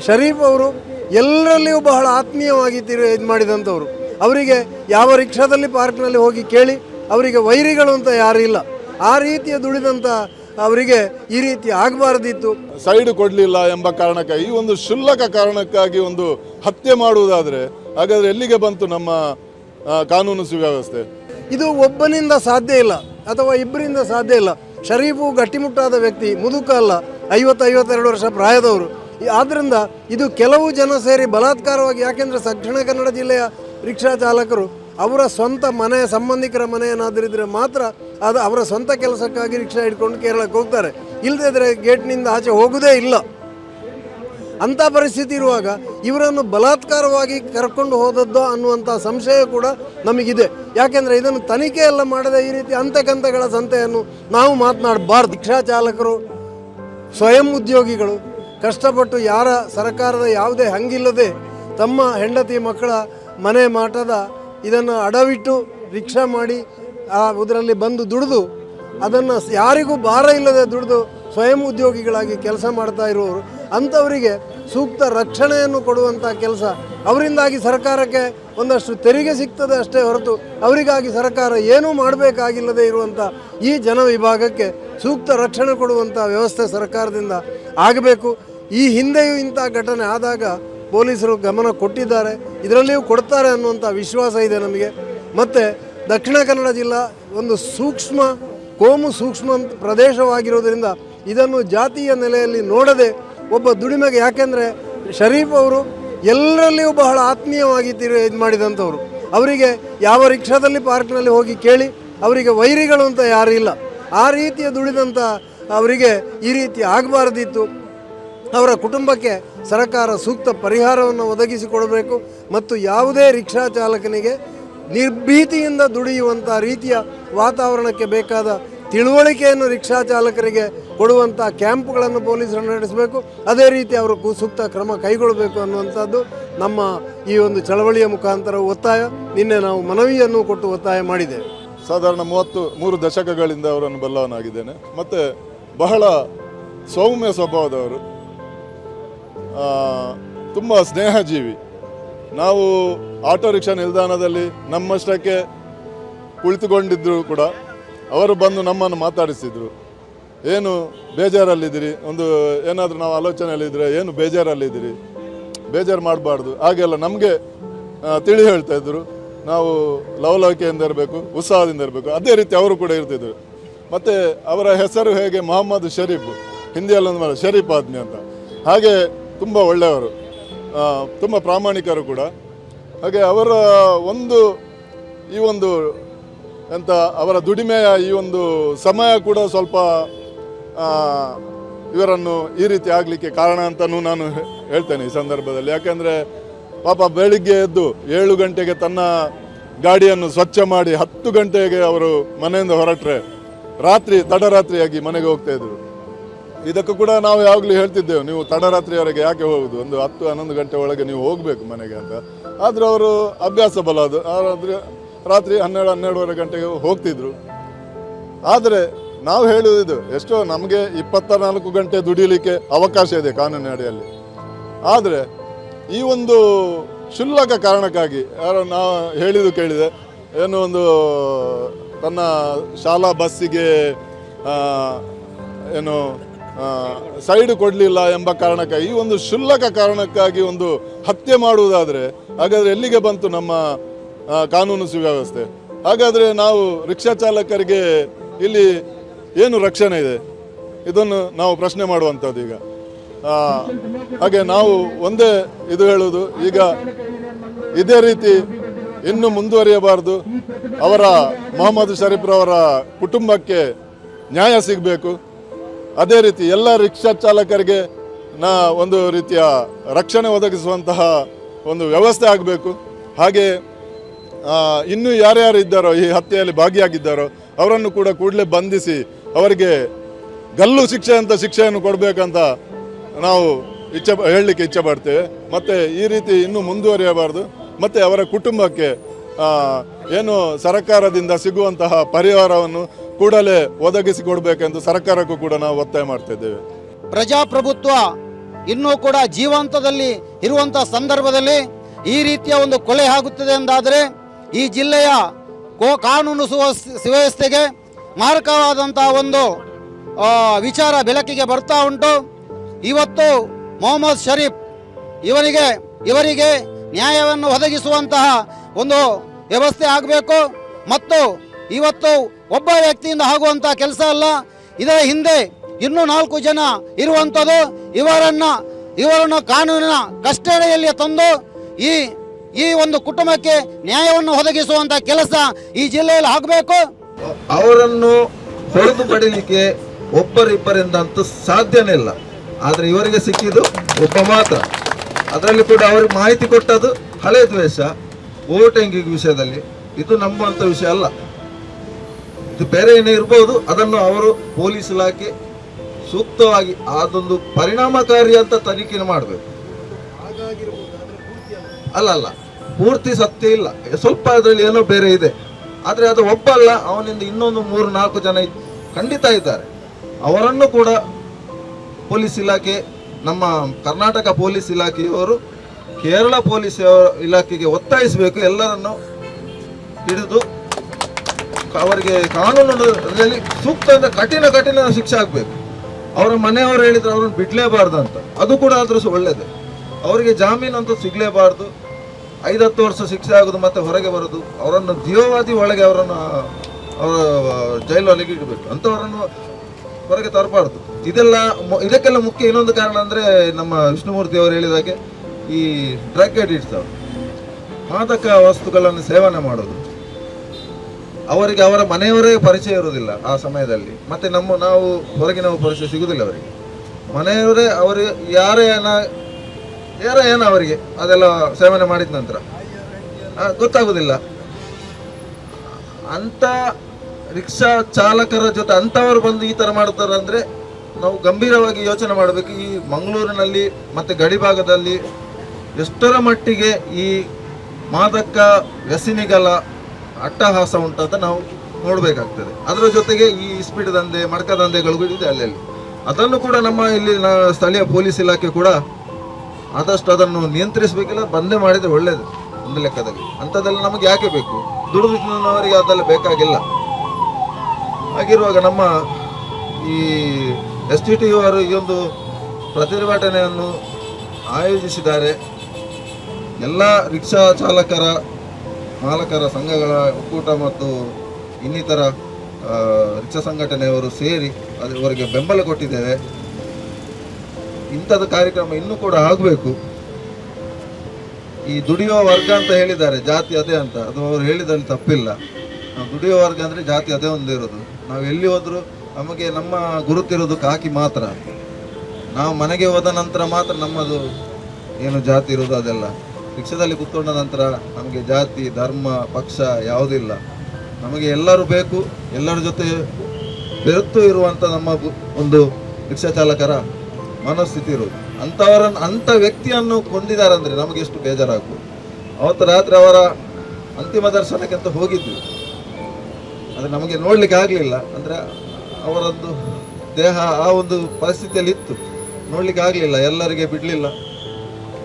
ಶರೀಫ್ ಅವರು ಎಲ್ಲರಲ್ಲಿಯೂ ಬಹಳ ಆತ್ಮೀಯವಾಗಿ ತಿರು ಇದು ಮಾಡಿದಂಥವ್ರು. ಅವರಿಗೆ ಯಾವ ರಿಕ್ಷಾದಲ್ಲಿ ಪಾರ್ಕ್ನಲ್ಲಿ ಹೋಗಿ ಕೇಳಿ ಅವರಿಗೆ ವೈರಿಗಳು ಅಂತ ಯಾರೂ ಇಲ್ಲ. ಆ ರೀತಿಯ ದುಡಿದಂಥ ಅವರಿಗೆ ಈ ರೀತಿ ಆಗಬಾರ್ದಿತ್ತು. ಸೈಡ್ ಕೊಡಲಿಲ್ಲ ಎಂಬ ಕಾರಣಕ್ಕಾಗಿ ಈ ಒಂದು ಶುಲ್ಲಕ ಕಾರಣಕ್ಕಾಗಿ ಒಂದು ಹತ್ಯೆ ಮಾಡುವುದಾದರೆ ಹಾಗಾದರೆ ಎಲ್ಲಿಗೆ ಬಂತು ನಮ್ಮ ಕಾನೂನು ಸುವ್ಯವಸ್ಥೆ? ಇದು ಒಬ್ಬನಿಂದ ಸಾಧ್ಯ ಇಲ್ಲ ಅಥವಾ ಇಬ್ಬರಿಂದ ಸಾಧ್ಯ ಇಲ್ಲ. ಶರೀಫು ಗಟ್ಟಿಮುಟ್ಟಾದ ವ್ಯಕ್ತಿ ಮುದುಕ ಅಲ್ಲ ಐವತ್ತು ಐವತ್ತೆರಡು ವರ್ಷ ಪ್ರಾಯದವರು. ಆದ್ರಿಂದ ಇದು ಕೆಲವು ಜನ ಸೇರಿ ಬಲಾತ್ಕಾರವಾಗಿ, ಯಾಕೆಂದರೆ ದಕ್ಷಿಣ ಕನ್ನಡ ಜಿಲ್ಲೆಯ ರಿಕ್ಷಾ ಚಾಲಕರು ಅವರ ಸ್ವಂತ ಮನೆಯ ಸಂಬಂಧಿಕರ ಮನೆ ಏನಾದರಿದ್ರೆ ಮಾತ್ರ ಅದು ಅವರ ಸ್ವಂತ ಕೆಲಸಕ್ಕಾಗಿ ರಿಕ್ಷಾ ಹಿಡ್ಕೊಂಡು ಕೇರಳಕ್ಕೆ ಹೋಗ್ತಾರೆ. ಇಲ್ಲದಿದ್ದರೆ ಗೇಟ್ನಿಂದ ಆಚೆ ಹೋಗುವುದೇ ಇಲ್ಲ. ಅಂಥ ಪರಿಸ್ಥಿತಿ ಇರುವಾಗ ಇವರನ್ನು ಬಲಾತ್ಕಾರವಾಗಿ ಕರ್ಕೊಂಡು ಹೋದದ್ದೋ ಅನ್ನುವಂಥ ಸಂಶಯ ಕೂಡ ನಮಗಿದೆ. ಯಾಕೆಂದರೆ ಇದನ್ನು ತನಿಖೆ ಎಲ್ಲ ಮಾಡದೆ ಈ ರೀತಿ ಅಂತಕಂತಗಳ ಸಂತೆಯನ್ನು ನಾವು ಮಾತನಾಡಬಾರ್ದು. ರಿಕ್ಷಾ ಚಾಲಕರು, ಸ್ವಯಂ ಉದ್ಯೋಗಿಗಳು ಕಷ್ಟಪಟ್ಟು ಯಾರ ಸರ್ಕಾರದ ಯಾವುದೇ ಹಂಗಿಲ್ಲದೆ ತಮ್ಮ ಹೆಂಡತಿ ಮಕ್ಕಳ ಮನೆ ಮಾಟದ ಇದನ್ನು ಅಡವಿಟ್ಟು ರಿಕ್ಷಾ ಮಾಡಿ ಆ ಇದರಲ್ಲಿ ಬಂದು ದುಡಿದು ಅದನ್ನು ಯಾರಿಗೂ ಭಾರ ಇಲ್ಲದೆ ದುಡಿದು ಸ್ವಯಂ ಉದ್ಯೋಗಿಗಳಾಗಿ ಕೆಲಸ ಮಾಡ್ತಾ ಇರುವವರು ಅಂಥವರಿಗೆ ಸೂಕ್ತ ರಕ್ಷಣೆಯನ್ನು ಕೊಡುವಂಥ ಕೆಲಸ ಅವರಿಂದಾಗಿ ಸರ್ಕಾರಕ್ಕೆ ಒಂದಷ್ಟು ತೆರಿಗೆ ಸಿಗ್ತದೆ ಅಷ್ಟೇ ಹೊರತು ಅವರಿಗಾಗಿ ಸರ್ಕಾರ ಏನೂ ಮಾಡಬೇಕಾಗಿಲ್ಲದೆ ಇರುವಂಥ ಈ ಜನ ವಿಭಾಗಕ್ಕೆ ಸೂಕ್ತ ರಕ್ಷಣೆ ಕೊಡುವಂಥ ವ್ಯವಸ್ಥೆ ಸರ್ಕಾರದಿಂದ ಆಗಬೇಕು. ಈ ಹಿಂದೆಯೂ ಇಂಥ ಘಟನೆ ಆದಾಗ ಪೊಲೀಸರು ಗಮನ ಕೊಟ್ಟಿದ್ದಾರೆ. ಇದರಲ್ಲಿಯೂ ಕೊಡ್ತಾರೆ ಅನ್ನುವಂಥ ವಿಶ್ವಾಸ ಇದೆ ನಮಗೆ. ಮತ್ತು ದಕ್ಷಿಣ ಕನ್ನಡ ಜಿಲ್ಲಾ ಒಂದು ಸೂಕ್ಷ್ಮ, ಕೋಮು ಸೂಕ್ಷ್ಮ ಪ್ರದೇಶವಾಗಿರೋದ್ರಿಂದ ಇದನ್ನು ಜಾತಿಯ ನೆಲೆಯಲ್ಲಿ ನೋಡದೆ ಒಬ್ಬ ದುಡಿಮೆಗೆ ಯಾಕೆಂದರೆ ಶರೀಫ್ ಅವರು ಎಲ್ಲರಲ್ಲಿಯೂ ಬಹಳ ಆತ್ಮೀಯವಾಗಿ ತಿರು ಇದು ಮಾಡಿದಂಥವ್ರು. ಅವರಿಗೆ ಯಾವ ರಿಕ್ಷಾದಲ್ಲಿ ಪಾರ್ಕ್ನಲ್ಲಿ ಹೋಗಿ ಕೇಳಿ ಅವರಿಗೆ ವೈರಿಗಳು ಅಂತ ಯಾರೂ ಇಲ್ಲ. ಆ ರೀತಿಯ ದುಡಿದಂಥ ಅವರಿಗೆ ಈ ರೀತಿ ಆಗಬಾರ್ದಿತ್ತು. ಅವರ ಕುಟುಂಬಕ್ಕೆ ಸರ್ಕಾರ ಸೂಕ್ತ ಪರಿಹಾರವನ್ನು ಒದಗಿಸಿಕೊಡಬೇಕು ಮತ್ತು ಯಾವುದೇ ರಿಕ್ಷಾ ಚಾಲಕನಿಗೆ ನಿರ್ಭೀತಿಯಿಂದ ದುಡಿಯುವಂಥ ರೀತಿಯ ವಾತಾವರಣಕ್ಕೆ ಬೇಕಾದ ತಿಳುವಳಿಕೆಯನ್ನು ರಿಕ್ಷಾ ಚಾಲಕರಿಗೆ ಕೊಡುವಂಥ ಕ್ಯಾಂಪ್ಗಳನ್ನು ಪೊಲೀಸರು ನಡೆಸಬೇಕು. ಅದೇ ರೀತಿ ಅವರು ಸೂಕ್ತ ಕ್ರಮ ಕೈಗೊಳ್ಳಬೇಕು ಅನ್ನುವಂಥದ್ದು ನಮ್ಮ ಈ ಒಂದು ಚಳವಳಿಯ ಮುಖಾಂತರ ಒತ್ತಾಯ. ನಿನ್ನೆ ನಾವು ಮನವಿಯನ್ನು ಕೊಟ್ಟು ಒತ್ತಾಯ ಮಾಡಿದ್ದೇವೆ. ಸಾಧಾರಣ ಮೂವತ್ತು, ಮೂರು ದಶಕಗಳಿಂದ ಅವರನ್ನು ಬಲ್ಲವನಾಗಿದ್ದೇನೆ. ಮತ್ತು ಬಹಳ ಸೌಮ್ಯ ಸ್ವಭಾವದವರು. ತುಂಬ ಸ್ನೇಹಜೀವಿ. ನಾವು ಆಟೋ ರಿಕ್ಷಾ ನಿಲ್ದಾಣದಲ್ಲಿ ನಮ್ಮಷ್ಟಕ್ಕೆ ಕುಳಿತುಕೊಂಡಿದ್ದರೂ ಕೂಡ ಅವರು ಬಂದು ನಮ್ಮನ್ನು ಮಾತಾಡಿಸಿದರು. ಏನು ಬೇಜಾರಲ್ಲಿದ್ದೀರಿ? ಒಂದು ಏನಾದರೂ ನಾವು ಆಲೋಚನೆಯಲ್ಲಿದ್ದರೆ ಏನು ಬೇಜಾರಲ್ಲಿದ್ದೀರಿ? ಬೇಜಾರು ಮಾಡಬಾರ್ದು. ಹಾಗೆಲ್ಲ ನಮಗೆ ತಿಳಿ ಹೇಳ್ತಾ ಇದ್ದರು ನಾವು ಲವಲವಿಕೆಯಿಂದ ಇರಬೇಕು, ಉತ್ಸಾಹದಿಂದ ಇರಬೇಕು. ಅದೇ ರೀತಿ ಅವರು ಕೂಡ ಇರ್ತಿದ್ರು. ಮತ್ತು ಅವರ ಹೆಸರು ಹೇಗೆ? ಮೊಹಮ್ಮದ್ ಶರೀಫ್. ಹಿಂದಿಯಲ್ಲೊಂದು ಮಾಡ ಶರೀಫ್ ಆದ್ಮಿ ಅಂತ. ಹಾಗೆ ತುಂಬ ಒಳ್ಳೆಯವರು ತುಂಬ ಪ್ರಾಮಾಣಿಕರು ಕೂಡ. ಹಾಗೆ ಅವರ ಒಂದು ಈ ಒಂದು ಎಂಥ ಅವರ ದುಡಿಮೆಯ ಈ ಒಂದು ಸಮಯ ಕೂಡ ಸ್ವಲ್ಪ ಇವರನ್ನು ಈ ರೀತಿ ಆಗಲಿಕ್ಕೆ ಕಾರಣ ಅಂತಲೂ ನಾನು ಹೇಳ್ತೇನೆ ಈ ಸಂದರ್ಭದಲ್ಲಿ. ಯಾಕೆಂದರೆ ಪಾಪ ಬೆಳಿಗ್ಗೆ ಎದ್ದು ಏಳು ಗಂಟೆಗೆ ತನ್ನ ಗಾಡಿಯನ್ನು ಸ್ವಚ್ಛ ಮಾಡಿ ಹತ್ತು ಗಂಟೆಗೆ ಅವರು ಮನೆಯಿಂದ ಹೊರಟ್ರೆ ರಾತ್ರಿ, ತಡರಾತ್ರಿಯಾಗಿ ಮನೆಗೆ ಹೋಗ್ತಾ ಇದ್ರು. ಇದಕ್ಕೂ ಕೂಡ ನಾವು ಯಾವಾಗಲೂ ಹೇಳ್ತಿದ್ದೆವು, ನೀವು ತಡರಾತ್ರಿಯವರೆಗೆ ಯಾಕೆ ಹೋಗುದು? ಒಂದು ಹತ್ತು, ಹನ್ನೊಂದು ಗಂಟೆ ಒಳಗೆ ನೀವು ಹೋಗಬೇಕು ಮನೆಗೆ ಅಂತ. ಆದರೂ ಅವರು ಅಭ್ಯಾಸ ಬಲ ಅದು. ರಾತ್ರಿ ಹನ್ನೆರಡು, ಹನ್ನೆರಡುವರೆ ಗಂಟೆಗೆ ಹೋಗ್ತಿದ್ರು. ಆದರೆ ನಾವು ಹೇಳುವುದು ಎಷ್ಟೋ ನಮಗೆ ಇಪ್ಪತ್ತ ನಾಲ್ಕು ಗಂಟೆ ದುಡಿಲಿಕ್ಕೆ ಅವಕಾಶ ಇದೆ ಕಾನೂನಿನ ಅಡಿಯಲ್ಲಿ. ಆದರೆ ಈ ಒಂದು ಕ್ಷುಲ್ಲಕ ಕಾರಣಕ್ಕಾಗಿ, ಯಾರು ನಾವು ಹೇಳಿದ್ದು ಕೇಳಿದೆ, ಏನು ಒಂದು ತನ್ನ ಶಾಲಾ ಬಸ್ಸಿಗೆ ಏನು ಸೈಡ್ ಕೊಡಲಿಲ್ಲ ಎಂಬ ಕಾರಣಕ್ಕಾಗಿ ಈ ಒಂದು ಶುಲ್ಲಕ ಕಾರಣಕ್ಕಾಗಿ ಒಂದು ಹತ್ಯೆ ಮಾಡುವುದಾದರೆ, ಹಾಗಾದರೆ ಎಲ್ಲಿಗೆ ಬಂತು ನಮ್ಮ ಕಾನೂನು ಸುವ್ಯವಸ್ಥೆ? ಹಾಗಾದರೆ ನಾವು ರಿಕ್ಷಾ ಚಾಲಕರಿಗೆ ಇಲ್ಲಿ ಏನು ರಕ್ಷಣೆ ಇದೆ? ಇದನ್ನು ನಾವು ಪ್ರಶ್ನೆ ಮಾಡುವಂಥದ್ದು ಈಗ. ಹಾಗೆ ನಾವು ಒಂದೇ ಇದು ಹೇಳುವುದು, ಈಗ ಇದೇ ರೀತಿ ಇನ್ನು ಮುಂದುವರಿಯಬಾರದು. ಅವರ ಮೊಹಮ್ಮದ್ ಶರೀಫ್ರವರ ಕುಟುಂಬಕ್ಕೆ ನ್ಯಾಯ ಸಿಗಬೇಕು. ಅದೇ ರೀತಿ ಎಲ್ಲ ರಿಕ್ಷಾ ಚಾಲಕರಿಗೆ ನಾ ಒಂದು ರೀತಿಯ ರಕ್ಷಣೆ ಒದಗಿಸುವಂತಹ ಒಂದು ವ್ಯವಸ್ಥೆ ಆಗಬೇಕು. ಹಾಗೆ ಇನ್ನೂ ಯಾರ್ಯಾರು ಇದ್ದಾರೋ, ಈ ಹತ್ಯೆಯಲ್ಲಿ ಭಾಗಿಯಾಗಿದ್ದಾರೋ, ಅವರನ್ನು ಕೂಡ ಕೂಡಲೇ ಬಂಧಿಸಿ ಅವರಿಗೆ ಗಲ್ಲು ಶಿಕ್ಷೆ ಅಂತ ಶಿಕ್ಷೆಯನ್ನು ಕೊಡಬೇಕಂತ ನಾವು ಇಚ್ಛೆ, ಹೇಳಲಿಕ್ಕೆ ಇಚ್ಛೆ ಪಡ್ತೇವೆ. ಮತ್ತು ಈ ರೀತಿ ಇನ್ನೂ ಮುಂದುವರಿಯಬಾರ್ದು. ಮತ್ತು ಅವರ ಕುಟುಂಬಕ್ಕೆ ಏನು ಸರ್ಕಾರದಿಂದ ಸಿಗುವಂತಹ ಪರಿಹಾರವನ್ನು ಕೂಡಲೇ ಒದಗಿಸಿಕೊಡಬೇಕೆಂದು ಸರ್ಕಾರಕ್ಕೂ ಕೂಡ ನಾವು ಒತ್ತಾಯ ಮಾಡ್ತಿದ್ದೇವೆ ಪ್ರಜಾಪ್ರಭುತ್ವ ಇನ್ನೂ ಕೂಡ ಜೀವಂತದಲ್ಲಿ ಇರುವಂಥ ಸಂದರ್ಭದಲ್ಲಿ ಈ ರೀತಿಯ ಒಂದು ಕೊಲೆ ಆಗುತ್ತದೆ ಎಂದಾದರೆ ಈ ಜಿಲ್ಲೆಯ ಕೋ ಕಾನೂನು ಸುವ್ಯವಸ್ಥೆ ಸುವ್ಯವಸ್ಥೆಗೆ ಮಾರಕವಾದಂತಹ ಒಂದು ವಿಚಾರ ಬೆಳಕಿಗೆ ಬರ್ತಾ ಉಂಟು. ಇವತ್ತು ಮೊಹಮ್ಮದ್ ಶರೀಫ್ ಇವರಿಗೆ ಇವರಿಗೆ ನ್ಯಾಯವನ್ನು ಒದಗಿಸುವಂತಹ ಒಂದು ವ್ಯವಸ್ಥೆ ಆಗಬೇಕು. ಮತ್ತು ಇವತ್ತು ಒಬ್ಬ ವ್ಯಕ್ತಿಯಿಂದ ಆಗುವಂಥ ಕೆಲಸ ಅಲ್ಲ. ಇದರ ಹಿಂದೆ ಇನ್ನೂ ನಾಲ್ಕು ಜನ ಇರುವಂಥದ್ದು. ಇವರನ್ನು ಇವರನ್ನು ಕಾನೂನಿನ ಕಸ್ಟಡಿಯಲ್ಲಿ ತಂದು ಈ ಈ ಒಂದು ಕುಟುಂಬಕ್ಕೆ ನ್ಯಾಯವನ್ನು ಒದಗಿಸುವಂಥ ಕೆಲಸ ಈ ಜಿಲ್ಲೆಯಲ್ಲಿ ಆಗಬೇಕು. ಅವರನ್ನು ಹೊಡೆದು ಪಡೀಲಿಕ್ಕೆ ಒಬ್ಬರಿಬ್ಬರಿಂದ ಅಂತೂ ಸಾಧ್ಯನೇ ಇಲ್ಲ. ಆದರೆ ಇವರಿಗೆ ಸಿಕ್ಕಿದ್ದು ಒಬ್ಬ ಮಾತ್ರ. ಅದರಲ್ಲಿ ಕೂಡ ಅವ್ರಿಗೆ ಮಾಹಿತಿ ಕೊಟ್ಟದ್ದು ಹಳೆ ದ್ವೇಷ. ವೋಟಿಂಗ್ ವಿಷಯದಲ್ಲಿ ಇದು ನಂಬುವಂಥ ವಿಷಯ ಅಲ್ಲ. ಇದು ಬೇರೆ ಏನೇ ಇರ್ಬೋದು, ಅದನ್ನು ಅವರು ಪೊಲೀಸ್ ಇಲಾಖೆ ಸೂಕ್ತವಾಗಿ ಅದೊಂದು ಪರಿಣಾಮಕಾರಿ ಅಂತ ತನಿಖೆ ಮಾಡಬೇಕು. ಅಲ್ಲ ಅಲ್ಲ, ಪೂರ್ತಿ ಸತ್ಯ ಇಲ್ಲ. ಸ್ವಲ್ಪ ಅದರಲ್ಲಿ ಏನೋ ಬೇರೆ ಇದೆ. ಆದರೆ ಅದು ಒಬ್ಬ ಅಲ್ಲ ಅವನಿಂದ ಇನ್ನೊಂದು ಮೂರು, ನಾಲ್ಕು ಜನ ಖಂಡಿತ ಇದ್ದಾರೆ. ಅವರನ್ನು ಕೂಡ ಪೊಲೀಸ್ ಇಲಾಖೆ, ನಮ್ಮ ಕರ್ನಾಟಕ ಪೊಲೀಸ್ ಇಲಾಖೆಯವರು ಕೇರಳ ಪೊಲೀಸ್ ಇಲಾಖೆಗೆ ಒತ್ತಾಯಿಸಬೇಕು. ಎಲ್ಲರನ್ನು ಹಿಡಿದು ಅವರಿಗೆ ಕಾನೂನು ಸೂಕ್ತ ಅಂದ್ರೆ ಕಠಿಣ ಕಠಿಣ ಶಿಕ್ಷೆ ಆಗಬೇಕು. ಅವರ ಮನೆಯವರು ಹೇಳಿದ್ರೆ ಅವ್ರನ್ನ ಬಿಡಲೇಬಾರ್ದು ಅಂತ. ಅದು ಕೂಡ ಆದರೂ ಸಹ ಒಳ್ಳೇದು. ಅವರಿಗೆ ಜಾಮೀನು ಅಂತ ಸಿಗ್ಲೇಬಾರ್ದು. ಐದತ್ತು ವರ್ಷ ಶಿಕ್ಷೆ ಆಗೋದು ಮತ್ತೆ ಹೊರಗೆ ಬರೋದು. ಅವರನ್ನು ಜೀವವಾದಿ ಒಳಗೆ ಅವರನ್ನು, ಅವರ ಜೈಲೊಳಗೆ ಇಡಬೇಕು. ಅಂಥವರನ್ನು ಹೊರಗೆ ತರಬಾರ್ದು. ಇದೆಲ್ಲ ಇದಕ್ಕೆಲ್ಲ ಮುಖ್ಯ ಇನ್ನೊಂದು ಕಾರಣ ಅಂದ್ರೆ ನಮ್ಮ ವಿಷ್ಣುಮೂರ್ತಿ ಅವರು ಹೇಳಿದಾಗೆ ಈ ಡ್ರಗ್ ಅವರು ಮಾದಕ ವಸ್ತುಗಳನ್ನು ಸೇವನೆ ಮಾಡೋದು. ಅವರಿಗೆ ಅವರ ಮನೆಯವರೇ ಪರಿಚಯ ಇರುವುದಿಲ್ಲ ಆ ಸಮಯದಲ್ಲಿ. ಮತ್ತೆ ನಮ್ಮ ನಾವು ಹೊರಗಿನ ಪರಿಚಯ ಸಿಗುವುದಿಲ್ಲ ಅವರಿಗೆ. ಮನೆಯವರೇ ಅವರು ಯಾರೇ ಏನ, ಯಾರ ಏನ ಅವರಿಗೆ ಅದೆಲ್ಲ ಸೇವನೆ ಮಾಡಿದ ನಂತರ. ಗೊತ್ತಾಗುವುದಿಲ್ಲ. ಅಂಥ ರಿಕ್ಷಾ ಚಾಲಕರ ಜೊತೆ ಅಂಥವರು ಬಂದು ಈ ಥರ ಮಾಡ್ತಾರೆ ಅಂದರೆ ನಾವು ಗಂಭೀರವಾಗಿ ಯೋಚನೆ ಮಾಡಬೇಕು. ಈ ಮಂಗಳೂರಿನಲ್ಲಿ ಮತ್ತು ಗಡಿಭಾಗದಲ್ಲಿ ಎಷ್ಟರ ಮಟ್ಟಿಗೆ ಈ ಮಾದಕ ವ್ಯಸನಿಗಳ ಅಟ್ಟಹಾಸ ಉಂಟಂತ ನಾವು ನೋಡಬೇಕಾಗ್ತದೆ. ಅದರ ಜೊತೆಗೆ ಈ ಇಸ್ಪೀಟ್ ದಂಧೆ, ಮಡಕ ದಂಧೆಗಳು ಇದೆ ಅಲ್ಲಲ್ಲಿ. ಅದನ್ನು ಕೂಡ ನಮ್ಮ ಇಲ್ಲಿ ಸ್ಥಳೀಯ ಪೊಲೀಸ್ ಇಲಾಖೆ ಕೂಡ ಆದಷ್ಟು ಅದನ್ನು ನಿಯಂತ್ರಿಸಬೇಕಿಲ್ಲ ಬಂದೇ ಮಾಡಿದರೆ ಒಳ್ಳೆಯದು ಒಂದು ಲೆಕ್ಕದಲ್ಲಿ. ಅಂಥದ್ದೆಲ್ಲ ನಮಗೆ ಯಾಕೆ ಬೇಕು? ದುಡಿದವರಿಗೆ ಅದೆಲ್ಲ ಬೇಕಾಗಿಲ್ಲ. ಹಾಗಿರುವಾಗ ನಮ್ಮ ಈ ಎಸ್ ಟಿ ಟಿ ಅವರು ಈ ಒಂದು ಪ್ರತಿಭಟನೆಯನ್ನು ಆಯೋಜಿಸಿದ್ದಾರೆ. ಎಲ್ಲ ರಿಕ್ಷಾ ಚಾಲಕರ, ಮಾಲಕರ ಸಂಘಗಳ ಒಕ್ಕೂಟ ಮತ್ತು ಇನ್ನಿತರ ರಿಕ್ಷಾ ಸಂಘಟನೆಯವರು ಸೇರಿ ಅದು ಅವರಿಗೆ ಬೆಂಬಲ ಕೊಟ್ಟಿದ್ದೇವೆ. ಇಂಥದ್ದು ಕಾರ್ಯಕ್ರಮ ಇನ್ನೂ ಕೂಡ ಆಗಬೇಕು. ಈ ದುಡಿಯುವ ವರ್ಗ ಅಂತ ಹೇಳಿದ್ದಾರೆ, ಜಾತಿ ಅದೇ ಅಂತ. ಅದು ಅವರು ಹೇಳಿದಲ್ಲಿ ತಪ್ಪಿಲ್ಲ. ನಾವು ದುಡಿಯುವ ವರ್ಗ ಅಂದರೆ ಜಾತಿ ಅದೇ ಒಂದು ಇರೋದು. ನಾವು ಎಲ್ಲಿ ಹೋದರೂ ನಮಗೆ ನಮ್ಮ ಗುರುತಿರೋದು ಕಾಕಿ ಮಾತ್ರ. ನಾವು ಮನೆಗೆ ಹೋದ ನಂತರ ಮಾತ್ರ ನಮ್ಮದು ಏನು ಜಾತಿ ಇರೋದು ಅದೆಲ್ಲ. ರಿಕ್ಷಾದಲ್ಲಿ ಕೂತ್ಕೊಂಡ ನಂತರ ನಮಗೆ ಜಾತಿ, ಧರ್ಮ, ಪಕ್ಷ ಯಾವುದಿಲ್ಲ. ನಮಗೆ ಎಲ್ಲರೂ ಬೇಕು, ಎಲ್ಲರ ಜೊತೆ ಬೆರೆತು ಇರುವಂಥ ನಮ್ಮ ಒಂದು ರಿಕ್ಷಾ ಚಾಲಕರ ಮನಸ್ಥಿತಿ ಇರೋದು. ಅಂಥವರನ್ನು ಅಂಥ ವ್ಯಕ್ತಿಯನ್ನು ಕೊಂದಿದ್ದಾರೆ ಅಂದರೆ ನಮಗೆ ಎಷ್ಟು ಬೇಜಾರಾಗು ಅವತ್ತು ರಾತ್ರಿ ಅವರ ಅಂತಿಮ ದರ್ಶನಕ್ಕೆ ಅಂತ ಹೋಗಿದ್ವಿ. ಆದರೆ ನಮಗೆ ನೋಡಲಿಕ್ಕೆ ಆಗಲಿಲ್ಲ. ಅಂದರೆ ಅವರದ್ದು ದೇಹ ಆ ಒಂದು ಪರಿಸ್ಥಿತಿಯಲ್ಲಿ ಇತ್ತು ನೋಡಲಿಕ್ಕೆ ಆಗಲಿಲ್ಲ. ಎಲ್ಲರಿಗೆ ಬಿಡಲಿಲ್ಲ.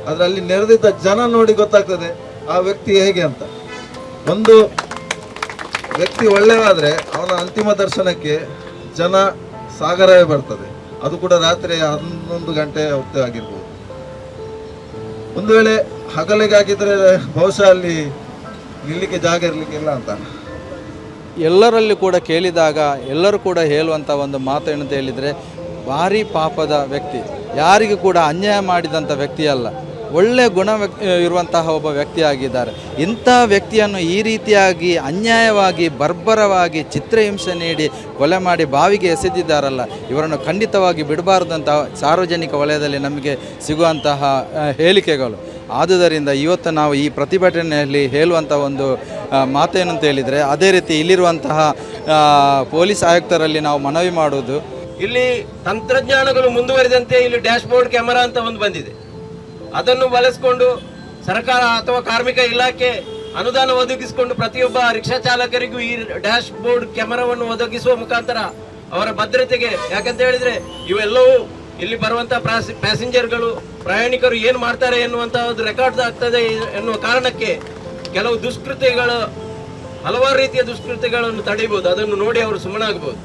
ಆದರೆ ಅಲ್ಲಿ ನೆರೆದಿದ್ದ ಜನ ನೋಡಿ ಗೊತ್ತಾಗ್ತದೆ, ಆ ವ್ಯಕ್ತಿ ಹೇಗೆ ಅಂತ. ಒಂದು ವ್ಯಕ್ತಿ ಒಳ್ಳೆಯವಾದರೆ ಅವನ ಅಂತಿಮ ದರ್ಶನಕ್ಕೆ ಜನ ಸಾಗರವೇ ಬರ್ತದೆ. ಅದು ಕೂಡ ರಾತ್ರಿ ಹನ್ನೊಂದು ಗಂಟೆ ಹೊತ್ತು ಆಗಿರ್ಬೋದು. ಒಂದು ವೇಳೆ ಹಗಲಿಗೆ ಬಹುಶಃ ಅಲ್ಲಿ ನಿಲ್ಲಿಕ್ಕೆ ಜಾಗ ಇರಲಿಕ್ಕಿಲ್ಲ ಅಂತ. ಎಲ್ಲರಲ್ಲಿ ಕೂಡ ಕೇಳಿದಾಗ, ಎಲ್ಲರೂ ಕೂಡ ಹೇಳುವಂಥ ಒಂದು ಮಾತು ಏನಂತ ಹೇಳಿದರೆ, ಭಾರಿ ಪಾಪದ ವ್ಯಕ್ತಿ. ಯಾರಿಗೂ ಕೂಡ ಅನ್ಯಾಯ ಮಾಡಿದಂಥ ವ್ಯಕ್ತಿ ಅಲ್ಲ ಒಳ್ಳೆಯ ಗುಣ ಇರುವಂತಹ ಒಬ್ಬ ವ್ಯಕ್ತಿಯಾಗಿದ್ದಾರೆ. ಇಂಥ ವ್ಯಕ್ತಿಯನ್ನು ಈ ರೀತಿಯಾಗಿ ಅನ್ಯಾಯವಾಗಿ, ಬರ್ಬರವಾಗಿ, ಚಿತ್ರಹಿಂಸೆ ನೀಡಿ, ಕೊಲೆ ಮಾಡಿ ಬಾವಿಗೆ ಎಸೆದಿದ್ದಾರಲ್ಲ, ಇವರನ್ನು ಖಂಡಿತವಾಗಿ ಬಿಡಬಾರ್ದಂಥ ಸಾರ್ವಜನಿಕ ವಲಯದಲ್ಲಿ ನಮಗೆ ಸಿಗುವಂತಹ ಹೇಳಿಕೆಗಳು. ಆದುದರಿಂದ ಇವತ್ತು ನಾವು ಈ ಪ್ರತಿಭಟನೆಯಲ್ಲಿ ಹೇಳುವಂಥ ಒಂದು ಮಾತೇನಂತ ಹೇಳಿದರೆ, ಅದೇ ರೀತಿ ಇಲ್ಲಿರುವಂತಹ ಪೊಲೀಸ್ ಆಯುಕ್ತರಲ್ಲಿ ನಾವು ಮನವಿ ಮಾಡುವುದು. ಇಲ್ಲಿ ತಂತ್ರಜ್ಞಾನಗಳು ಮುಂದುವರಿದಂತೆ ಇಲ್ಲಿ ಡ್ಯಾಶ್ ಬೋರ್ಡ್ ಕ್ಯಾಮರಾ ಅಂತ ಒಂದು ಬಂದಿದೆ. ಅದನ್ನು ಬಳಸಿಕೊಂಡು ಸರ್ಕಾರ ಅಥವಾ ಕಾರ್ಮಿಕ ಇಲಾಖೆ ಅನುದಾನ ಒದಗಿಸಿಕೊಂಡು ಪ್ರತಿಯೊಬ್ಬ ರಿಕ್ಷಾ ಚಾಲಕರಿಗೂ ಈ ಡ್ಯಾಶ್ ಬೋರ್ಡ್ ಕ್ಯಾಮರಾವನ್ನು ಒದಗಿಸುವ ಮುಖಾಂತರ ಅವರ ಭದ್ರತೆಗೆ, ಯಾಕಂತ ಹೇಳಿದ್ರೆ ಇವೆಲ್ಲವೂ ಇಲ್ಲಿ ಬರುವಂತಹ ಪ್ಯಾಸೆಂಜರ್ಗಳು, ಪ್ರಯಾಣಿಕರು ಏನು ಮಾಡ್ತಾರೆ ಎನ್ನುವಂತ ಒಂದು ರೆಕಾರ್ಡ್ ಆಗ್ತದೆ ಎನ್ನುವ ಕಾರಣಕ್ಕೆ ಕೆಲವು ದುಷ್ಕೃತ್ಯಗಳು, ಹಲವಾರು ರೀತಿಯ ದುಷ್ಕೃತ್ಯಗಳನ್ನು ತಡೆಯಬಹುದು. ಅದನ್ನು ನೋಡಿ ಅವರು ಸುಮ್ಮನಾಗಬಹುದು.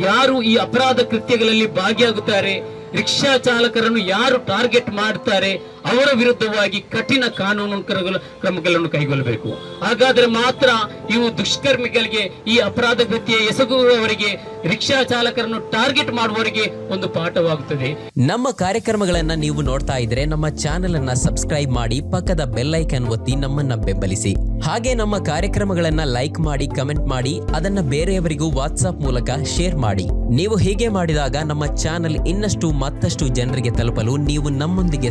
ಯಾರು ಈ ಅಪರಾಧ ಕೃತ್ಯಗಳಲ್ಲಿ ಭಾಗಿಯಾಗುತ್ತಾರೆ? ರಿಕ್ಷಾ ಚಾಲಕರನ್ನು ಯಾರು ಟಾರ್ಗೆಟ್ ಮಾಡ್ತಾರೆ? ಅವರ ವಿರುದ್ಧವಾಗಿ ಕಠಿಣ ಕಾನೂನು ಕ್ರಮಗಳು- ಕ್ರಮಗಳನ್ನು ಕೈಗೊಳ್ಳಬೇಕು. ಹಾಗಾದ್ರೆ ಮಾತ್ರ ಇವು ದುಷ್ಕರ್ಮಿಗಳಿಗೆ ಈ ಅಪರಾಧ ಕೃತ್ಯ ಎಸಗುವವರಿಗೆ, ರಿಕ್ಷಾ ಚಾಲಕರನ್ನು ಟಾರ್ಗೆಟ್ ಮಾಡುವವರಿಗೆ ಒಂದು ಪಾಠವಾಗುತ್ತದೆ. ನಮ್ಮ ಕಾರ್ಯಕ್ರಮಗಳನ್ನ ನೀವು ನೋಡ್ತಾ ಇದ್ರೆ ನಮ್ಮ ಚಾನೆಲ್ ಅನ್ನ ಸಬ್ಸ್ಕ್ರೈಬ್ ಮಾಡಿ ಪಕ್ಕದ ಬೆಲ್ಲೈಕನ್ ಒತ್ತಿ ನಮ್ಮನ್ನ ಬೆಂಬಲಿಸಿ. ಹಾಗೆ ನಮ್ಮ ಕಾರ್ಯಕ್ರಮಗಳನ್ನ ಲೈಕ್ ಮಾಡಿ, ಕಮೆಂಟ್ ಮಾಡಿ, ಅದನ್ನ ಬೇರೆಯವರಿಗೂ ವಾಟ್ಸ್ಆಪ್ ಮೂಲಕ ಶೇರ್ ಮಾಡಿ. ನೀವು ಹೀಗೆ ಮಾಡಿದಾಗ ನಮ್ಮ ಚಾನೆಲ್ ಇನ್ನಷ್ಟು ಮತ್ತಷ್ಟು ಜನರಿಗೆ ತಲುಪಲು ನೀವು ನಮ್ಮೊಂದಿಗೆ